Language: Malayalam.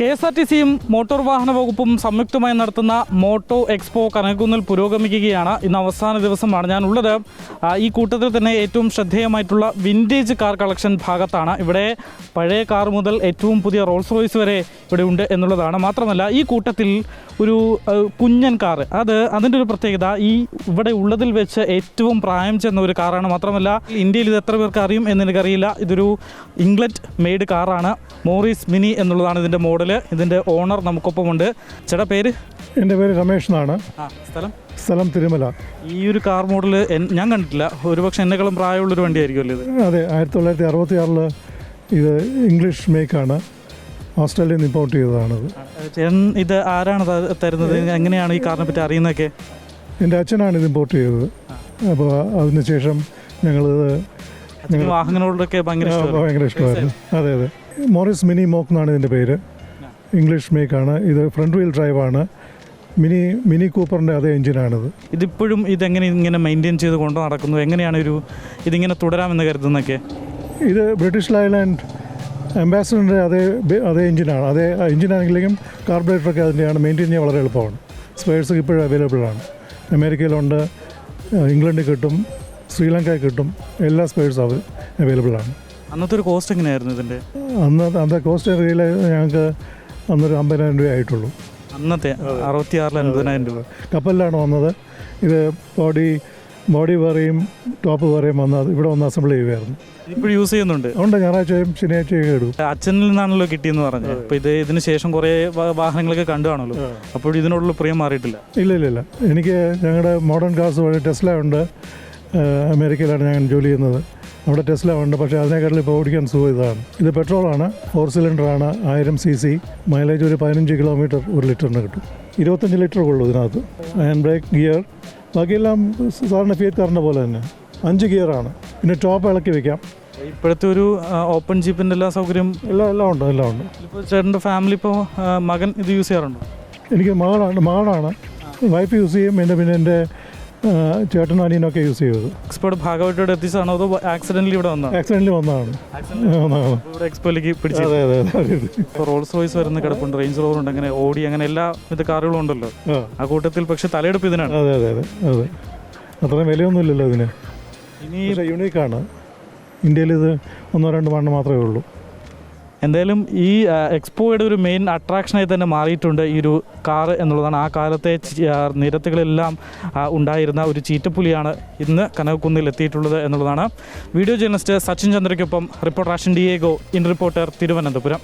കെ എസ് ആർ ടി സിയും മോട്ടോർ വാഹന വകുപ്പും സംയുക്തമായി നടത്തുന്ന മോട്ടോ എക്സ്പോ കനകുന്നിൽ പുരോഗമിക്കുകയാണ്. ഇന്ന് അവസാന ദിവസമാണ് ഞാൻ ഉള്ളത് ഈ കൂട്ടത്തിൽ തന്നെ ഏറ്റവും ശ്രദ്ധേയമായിട്ടുള്ള വിന്റേജ് കാർ കളക്ഷൻ ഭാഗത്താണ്. ഇവിടെ പഴയ കാർ മുതൽ ഏറ്റവും പുതിയ റോൾസ് റോയ്സ് വരെ ഇവിടെ ഉണ്ട് എന്നുള്ളതാണ്. മാത്രമല്ല ഈ കൂട്ടത്തിൽ ഒരു കുഞ്ഞൻ കാർ അത് അതിന്റെ ഒരു പ്രത്യേകത ഈ ഇവിടെ ഉള്ളതിൽ വെച്ച് ഏറ്റവും പ്രായം ചെന്ന ഒരു കാറാണ്. മാത്രമല്ല ഇന്ത്യയിൽ ഇത് എത്ര പേർക്ക് അറിയും എന്നെനിക്കറിയില്ല ഇതൊരു ഇംഗ്ലണ്ട് മെയ്ഡ് കാറാണ്. മോറിസ് മിനി എന്നുള്ളതാണ് ഇതിന്റെ മോഡൽ ഇതിന്റെ ഓണർ നമുക്കൊപ്പമുണ്ട്. ചേട്ടാ പേര്? എന്റെ പേര് രമേഷ് എന്നാണ്. സ്ഥലം? സ്ഥലം തിരുമല. ഈ ഒരു കാർ മോഡൽ ഞാൻ കണ്ടിട്ടില്ല. ഒരുപക്ഷെ എന്നെക്കാളും പ്രായമുള്ളൊരു വണ്ടിയായിരിക്കുമല്ലോ ഇത്? അതെ ആയിരത്തി തൊള്ളായിരത്തി അറുപത്തി ആറിൽ ഇത് ഇംഗ്ലീഷ് മേക്കാണ്. ഓസ്ട്രേലിയയിൽ നിന്ന് ഇമ്പോർട്ട് ചെയ്തതാണത്. ഇത് ആരാണ് തരുന്നത്? എങ്ങനെയാണ് ഈ കാറിനെ പറ്റി അറിയുന്നതൊക്കെ? എന്റെ അച്ഛനാണ് ഇത് ഇമ്പോർട്ട് ചെയ്തത്. അപ്പോൾ അതിനുശേഷം ഞങ്ങളിത് വാഹനങ്ങളോടൊക്കെ ഭയങ്കര ഇഷ്ടമായിരുന്നു. അതെ അതെ. മോറിസ് മിനി മോക്ക് എന്നാണ് ഇതിന്റെ പേര്. ഇംഗ്ലീഷ് മേക്കാണ്. ഇത് ഫ്രണ്ട് വീൽ ഡ്രൈവാണ്. മിനി മിനി കൂപ്പറിന്റെ അതേ എഞ്ചിനാണിത്. ഇതിപ്പോഴും ഇതെങ്ങനെ ഇങ്ങനെ മെയിന്റെയിൻ ചെയ്ത് കൊണ്ടു നടക്കുന്നു? എങ്ങനെയാണ് ഒരു ഇതിങ്ങനെ തുടരാമെന്ന് കരുതുന്നൊക്കെ? ഇത് ബ്രിട്ടീഷ് ലൈലാൻഡ് അംബാസഡറിന്റെ അതേ അതേ എഞ്ചിനാണ്. അതേ എഞ്ചിനാണെങ്കിലും കാർബറേറ്ററൊക്കെ അതിന്റെയാണ് മെയിന്റെയിൻ ചെയ്യാൻ വളരെ എളുപ്പമാണ്. സ്പെയർസ് ഇപ്പോഴും അവൈലബിൾ ആണ് അമേരിക്കയിലുണ്ട് ഇംഗ്ലണ്ടിൽ കിട്ടും ശ്രീലങ്കയിൽ കിട്ടും എല്ലാ സ്പെയർസും അവർ അവൈലബിൾ ആണ് അന്നത്തെ ഒരു കോസ്റ്റ് എങ്ങനെയായിരുന്നു ഇതിന്റെ? അന്ന് അന്നത്തെ കോസ്റ്റ് ഞങ്ങൾക്ക് അന്നൊരു അമ്പതിനായിരം രൂപ ആയിട്ടുള്ളൂ. അന്നത്തെ അറുപത്തി ആറിൽ അൻപതിനായിരം രൂപ. കപ്പലിലാണ് വന്നത്. ഇത് ബോഡി ബോഡി വേറെയും ടോപ്പ് വേറെയും വന്ന് ഇവിടെ വന്ന് അസംബിൾ ചെയ്യുമായിരുന്നു ഇപ്പോൾ യൂസ് ചെയ്യുന്നുണ്ട്. ഉണ്ട് ഞായറാഴ്ചയും ശനിയാഴ്ചയും എടുക്കും അച്ഛനിൽ നിന്നാണല്ലോ കിട്ടിയെന്ന് പറഞ്ഞത്. അപ്പോൾ ഇത് ഇതിന് ശേഷം കുറേ വാഹനങ്ങളൊക്കെ കണ്ടു കാണുമല്ലോ അപ്പോൾ ഇതിനോടുള്ള പ്രിയം മാറിയിട്ടില്ല. ഇല്ല ഇല്ല ഇല്ല. എനിക്ക് ഞങ്ങളുടെ മോഡേൺ കാർസ് വഴി ടെസ്ല ഉണ്ട്. അമേരിക്കയിലാണ് ഞാൻ ജോലി ചെയ്യുന്നത്. അവിടെ ടെസ്ല ഉണ്ട് പക്ഷേ അതിനേക്കാട്ടിൽ ഇപ്പോൾ ഓടിക്കാൻ സുഖം ഇതാണ്. ഇത് പെട്രോളാണ് ഫോർ സിലിണ്ടറാണ് ആയിരം സി സി മൈലേജ് ഒരു പതിനഞ്ച് കിലോമീറ്റർ ഒരു ലിറ്ററിന് കിട്ടും. ഇരുപത്തഞ്ച് ലിറ്റർ ഉള്ളൂ ഇതിനകത്ത്. ഹാൻഡ് ബ്രേക്ക് ഗിയർ ബാക്കിയെല്ലാം സാധാരണ ഫിയറ്റ് കാറിന്റെ പോലെ തന്നെ. അഞ്ച് ഗിയറാണ് പിന്നെ ടോപ്പ് ഇളക്കി വെക്കാം. ഇപ്പോഴത്തെ ഒരു ഓപ്പൺ ജീപ്പിന്റെ എല്ലാ സൗകര്യം എല്ലാം എല്ലാം ഉണ്ട് എല്ലാം ഉണ്ട്. ഇപ്പോൾ ചേട്ടന്റെ ഫാമിലി ഇപ്പോൾ മകൻ ഇത് യൂസ് ചെയ്യാറുണ്ടോ? എനിക്ക് മകളാണ് മകളാണ്. വൈഫ് യൂസ് ചെയ്യും എന്റെ പിന്നെ എന്റെ ചേട്ടനും അനിയനൊക്കെ യൂസ് ചെയ്തത്. എക്സ്പോർട്ട് ഭാഗമായിട്ട് എത്തിച്ചതാണോ അതോ ആക്സിഡന്റിൽ ഇവിടെ വന്നോ ആക്സിഡന്റിൽ വന്നതാണ്. ഇവിടെ എക്സ്പോയിലേക്ക് പിടിച്ചത് അതെ അതെ അതെ റോൾസ് റോയ്സ് വരുന്ന കിടപ്പുണ്ട് റേഞ്ച് റോവർ ഉണ്ട് അങ്ങനെ ഓടി അങ്ങനെ എല്ലാ ഇത് കാറുകളും ഉണ്ടല്ലോ. ആ. കൂട്ടത്തിൽ പക്ഷെ തലയെടുപ്പ് ഇതിനാണ്. അതെ അതെ അതെ അതെ. അത്രയും വിലയൊന്നുമില്ലല്ലോ ഇതിന്. ഇനി യൂണീക്കാണ് ഇന്ത്യയിൽ ഇത് ഒന്നോ രണ്ടോ മണ്ണ് മാത്രമേ ഉള്ളൂ. എന്തായാലും ഈ എക്സ്പോയുടെ ഒരു മെയിൻ അട്രാക്ഷനായി തന്നെ മാറിയിട്ടുണ്ട് ഈ ഒരു കാർ എന്നുള്ളതാണ്. ആ കാലത്തെ നിരത്തുകളെല്ലാം ഉണ്ടായിരുന്ന ഒരു ചീറ്റപ്പുലിയാണ് ഇന്ന് കനകക്കുന്നിൽ എത്തിയിട്ടുള്ളത് എന്നുള്ളതാണ്. വീഡിയോ ജേർണലിസ്റ്റ് സച്ചിൻ ചന്ദ്രയ്ക്കൊപ്പം reporter Ashan Diego in reporter Thiruvananthapuram.